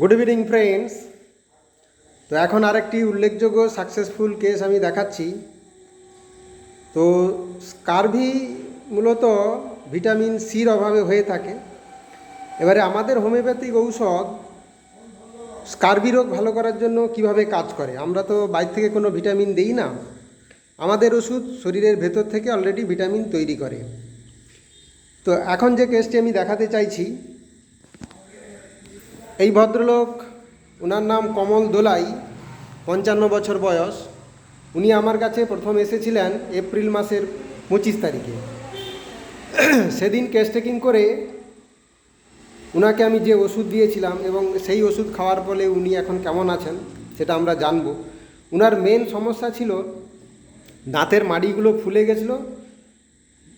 Good evening friends তো এখন আরেকটি উল্লেখযোগ্য সাকসেসফুল কেস আমি দেখাচ্ছি। তো স্কারভি মূলত ভিটামিন সির অভাবে হয়ে থাকে। এবারে আমাদের হোমিওপ্যাথিক ঔষধ স্কারভি রোগ ভালো করার জন্য কীভাবে কাজ করে? আমরা তো বাইরে থেকে কোনো ভিটামিন দেই না। আমাদের ওষুধ শরীরের ভেতর থেকে অলরেডি ভিটামিন তৈরি করে। তো এখন যে কেসটি আমি দেখাতে চাইছি এই ভদ্রলোক ওনার নাম কমল দোলাই, পঞ্চান্ন বছর বয়স। উনি আমার কাছে প্রথম এসেছিলেন এপ্রিল মাসের পঁচিশ তারিখে। সেদিন কেস টেকিং করে ওনাকে আমি যে ওষুধ দিয়েছিলাম এবং সেই ওষুধ খাওয়ার ফলে উনি এখন কেমন আছেন সেটা আমরা জানব। ওনার মেন সমস্যা ছিল দাঁতের মাড়িগুলো ফুলে গেছিল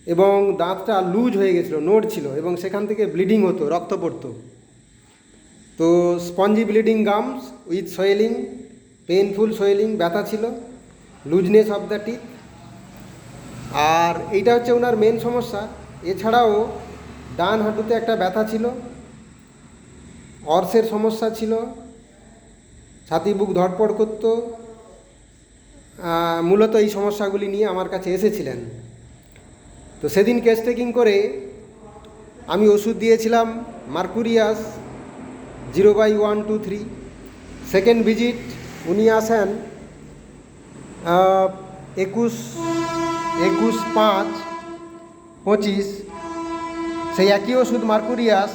এবং দাঁতটা লুজ হয়ে গেছিল নোট ছিল এবং সেখান থেকে ব্লিডিং হতো, রক্ত পড়তো। তো spongy bleeding gums with swelling painful swelling ব্যথা ছিল, লুজনেস অফ দ্য টিথ। আর এইটা হচ্ছে ওনার মেন সমস্যা। এছাড়াও ডান হাঁটুতে একটা ব্যথা ছিল, অর্সের সমস্যা ছিল, ছাতি বুক ধড়পড় করতো। মূলত এই সমস্যাগুলি নিয়ে আমার কাছে এসেছিলেন। তো সেদিন কেস টেকিং করে আমি ওষুধ দিয়েছিলাম mercurius zero by one two three. Second visit, উনি আসেন একুশ একুশ পাঁচ, পঁচিশ। সেই একই ওষুধ Mercurius.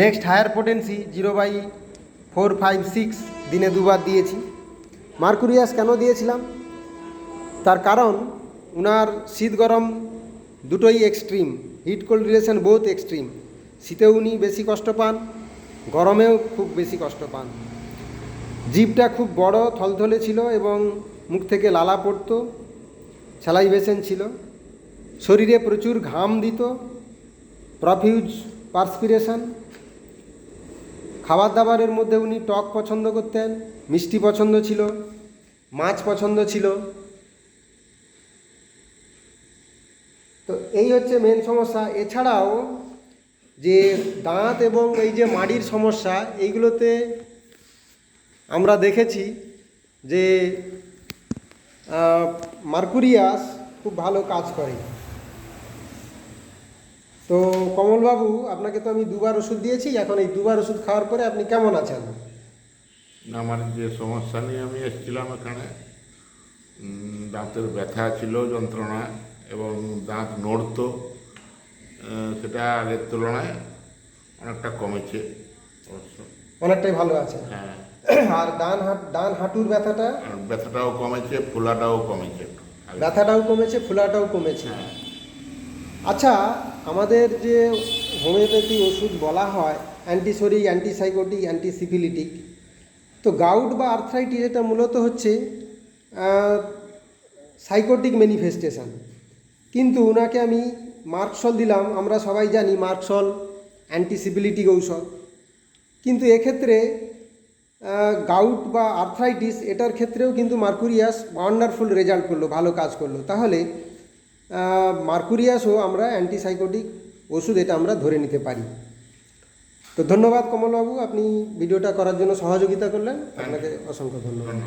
Next higher potency, zero by four five six, দিনে দুবার দিয়েছি। মার্কুরিয়াস কেন দিয়েছিলাম? তার কারণ, উনার শীত গরম দুটোই extreme heat cold relation both extreme শীতেও উনি বেশি কষ্ট পান। গরমেও খুব বেশি কষ্ট পান। জিভটা খুব বড়, থলথলে ছিল এবং মুখ থেকে লালা পড়তো স্যালাইভেশন ছিল। শরীরে প্রচুর ঘাম দিত, প্রফিউজ পার্সপিরেশন। খাবার দাবারের মধ্যে উনি টক পছন্দ করতেন, মিষ্টি পছন্দ ছিল, মাছ পছন্দ ছিল। তো এই হচ্ছে মেন সমস্যা। এছাড়াও যে দাঁত এবং এই যে মাড়ির সমস্যা, এইগুলোতে আমরা দেখেছি যে মার্কুরিয়াস খুব ভালো কাজ করে। তো কমলবাবু, আপনাকে তো আমি দুবার ওষুধ দিয়েছি, এখন এই দুবার ওষুধ খাওয়ার পরে আপনি কেমন আছেন? আমার যে সমস্যা নিয়ে আমি এসেছিলাম এখানে দাঁতের ব্যথা ছিল, যন্ত্রণা, এবং দাঁত নড়তো। সেটা আগের তুলনায় অনেকটা কমেছে অবশ্য। অনেকটাই ভালো আছে। হ্যাঁ। আর ডান হাট ডান হাঁটুর ব্যথাটা? ব্যথাটাও কমেছে ফোলাটাও কমেছে। ব্যথাটাও কমেছে ফুলাটাও কমেছে। হ্যাঁ। আচ্ছা আমাদের যে হোমিওপ্যাথি ওষুধ বলা হয় অ্যান্টিসোরিক অ্যান্টিসাইকোটিক অ্যান্টিসিফিলিটিক তো গাউট বা আর্থ্রাইটিস এটা মূলত হচ্ছে সাইকোটিক ম্যানিফেস্টেশন। কিন্তু ওনাকে আমি মার্কসল দিলাম আমরা সবাই জানি মার্কসল অ্যান্টিসিফিলিটিক ঔষধ কিন্তু এক্ষেত্রে গাউট বা আর্থ্রাইটিস এটার ক্ষেত্রেও কিন্তু মার্কুরিয়াস ওয়ান্ডারফুল রেজাল্ট করল ভালো কাজ করল। তাহলে মার্কুরিয়াসও আমরা অ্যান্টিসাইকোটিক ওষুধ এটা আমরা ধরে নিতে পারি। তো ধন্যবাদ কমলবাবু আপনি ভিডিওটা করার জন্য সহযোগিতা করলেন। আপনাকে অসংখ্য ধন্যবাদ।